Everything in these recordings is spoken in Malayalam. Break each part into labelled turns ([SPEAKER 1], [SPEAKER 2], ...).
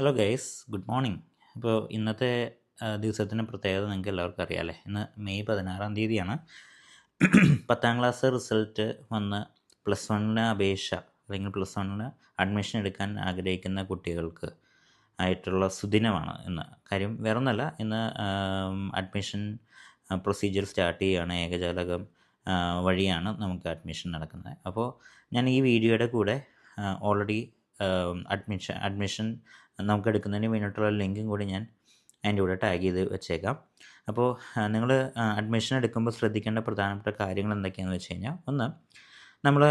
[SPEAKER 1] ഹലോ ഗൈസ് ഗുഡ് മോർണിംഗ് ഇപ്പോൾ ഇന്നത്തെ ദിവസത്തിന്റെ പ്രത്യേകത നിങ്ങൾക്ക് എല്ലാവർക്കും അറിയാമല്ലേ ഇന്ന് മെയ് പതിനാറാം തീയതിയാണ്. പത്താം ക്ലാസ് റിസൾട്ട് വന്ന് പ്ലസ് വണ്ണിന് അപേക്ഷ അല്ലെങ്കിൽ പ്ലസ് വണ്ണിന് അഡ്മിഷൻ എടുക്കാൻ ആഗ്രഹിക്കുന്ന കുട്ടികൾക്ക് ആയിട്ടുള്ള സുദിനമാണ് ഇന്ന്. കാര്യം വേറൊന്നല്ല ഇന്ന് അഡ്മിഷൻ പ്രൊസീജിയർ സ്റ്റാർട്ട് ചെയ്യുകയാണ്. ഏകജാലകം വഴിയാണ് നമുക്ക് അഡ്മിഷൻ നടക്കുന്നത്. അപ്പോൾ ഞാൻ ഈ വീഡിയോയുടെ കൂടെ ഓൾറെഡി അഡ്മിഷൻ അഡ്മിഷൻ നമുക്ക് എടുക്കുന്നതിന് വേണ്ടിയിട്ടുള്ള ലിങ്കും കൂടി ഞാൻ അതിന്റെ കൂടെ ടാഗ് ചെയ്ത് വെച്ചേക്കാം. അപ്പോൾ നിങ്ങൾ അഡ്മിഷൻ എടുക്കുമ്പോൾ ശ്രദ്ധിക്കേണ്ട പ്രധാനപ്പെട്ട കാര്യങ്ങൾ എന്തൊക്കെയാണെന്ന് വെച്ച് കഴിഞ്ഞാൽ ഒന്ന് നമ്മൾ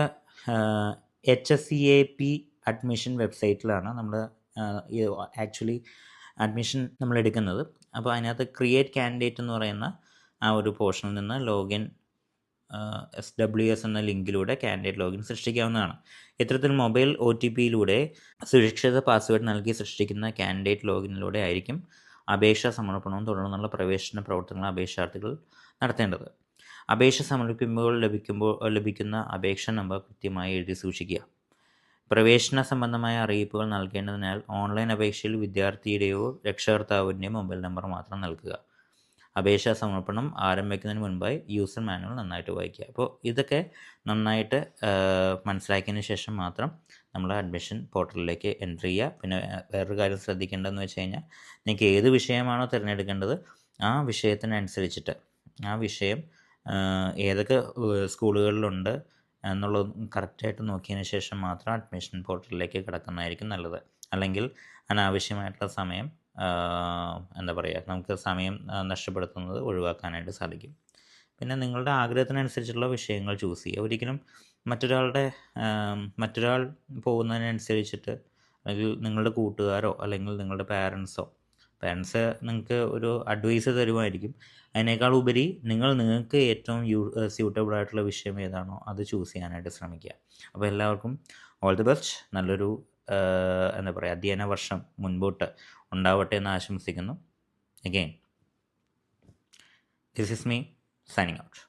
[SPEAKER 1] H S C A P admission വെബ്സൈറ്റിലാണ് നമ്മൾ ആക്ച്വലി അഡ്മിഷൻ നമ്മൾ എടുക്കുന്നത് അപ്പോൾ അതിനകത്ത് ക്രിയേറ്റ് കാൻഡിഡേറ്റ് എന്ന് പറയുന്ന ആ ഒരു പോർഷനിൽ നിന്ന് ലോഗിൻ എസ് ഡബ്ല്യു എസ് എന്ന ലിങ്കിലൂടെ കാൻഡിഡേറ്റ് ലോഗിൻ സൃഷ്ടിക്കാവുന്നതാണ്. ഇത്തരത്തിൽ മൊബൈൽ ഒ ടി പിയിലൂടെ സുരക്ഷിത പാസ്വേഡ് നൽകി സൃഷ്ടിക്കുന്ന കാൻഡിഡേറ്റ് ലോഗിനിലൂടെ ആയിരിക്കും അപേക്ഷാ സമർപ്പണവും തുടർന്നുള്ള പ്രവേശന പ്രവർത്തനങ്ങൾ അപേക്ഷാർത്ഥികൾ നടത്തേണ്ടത്. അപേക്ഷ സമർപ്പിക്കുമ്പോൾ ലഭിക്കുമ്പോൾ ലഭിക്കുന്ന അപേക്ഷ നമ്പർ കൃത്യമായി എഴുതി സൂക്ഷിക്കുക. പ്രവേശന സംബന്ധമായ അറിയിപ്പുകൾ നൽകേണ്ടതിനാൽ ഓൺലൈൻ അപേക്ഷയിൽ വിദ്യാർത്ഥിയുടെയോ രക്ഷകർത്താവിന്റെയോ മൊബൈൽ നമ്പർ മാത്രം നൽകുക. അപേക്ഷാ സമർപ്പണം ആരംഭിക്കുന്നതിന് മുൻപായി യൂസർ മാനുവൽ നന്നായിട്ട് വായിക്കുക. അപ്പോൾ ഇതൊക്കെ നന്നായിട്ട് മനസ്സിലാക്കിയതിന് ശേഷം മാത്രം നമ്മൾ അഡ്മിഷൻ പോർട്ടലിലേക്ക് എൻട്രി ചെയ്യുക. പിന്നെ വേറൊരു കാര്യം ശ്രദ്ധിക്കേണ്ടതെന്ന് വെച്ച് കഴിഞ്ഞാൽ നിങ്ങൾക്ക് ഏത് വിഷയമാണോ തിരഞ്ഞെടുക്കേണ്ടത് ആ വിഷയത്തിനനുസരിച്ചിട്ട് ആ വിഷയം ഏതൊക്കെ സ്കൂളുകളിലുണ്ട് എന്നുള്ളത് കറക്റ്റായിട്ട് നോക്കിയതിന് ശേഷം മാത്രം അഡ്മിഷൻ പോർട്ടലിലേക്ക് കിടക്കുന്നതായിരിക്കും നല്ലത്. അല്ലെങ്കിൽ അനാവശ്യമായിട്ടുള്ള സമയം എന്താ പറയുക നമുക്ക് സമയം നഷ്ടപ്പെടുത്തുന്നത് ഒഴിവാക്കാനായിട്ട് സാധിക്കും. പിന്നെ നിങ്ങളുടെ ആഗ്രഹത്തിനനുസരിച്ചുള്ള വിഷയങ്ങൾ ചൂസ് ചെയ്യുക. ഒരിക്കലും മറ്റൊരാളുടെ മറ്റൊരാൾ പോകുന്നതിനനുസരിച്ചിട്ട് അല്ലെങ്കിൽ നിങ്ങളുടെ കൂട്ടുകാരോ അല്ലെങ്കിൽ നിങ്ങളുടെ പാരൻസോ പാരൻസ് നിങ്ങൾക്ക് ഒരു അഡ്വൈസ് തരുമായിരിക്കും. അതിനേക്കാൾ ഉപരി നിങ്ങൾ നിങ്ങൾക്ക് ഏറ്റവും യൂ സ്യൂട്ടബിൾ ആയിട്ടുള്ള വിഷയം ഏതാണോ അത് ചൂസ് ചെയ്യാനായിട്ട് ശ്രമിക്കുക. അപ്പോൾ എല്ലാവർക്കും ഓൾ ദി ബെസ്റ്റ് നല്ലൊരു എന്താ പറയുക അധ്യയന വർഷം മുൻപോട്ട് ഉണ്ടാവട്ടെ എന്ന് ആശംസിക്കുന്നു. Again this is me signing out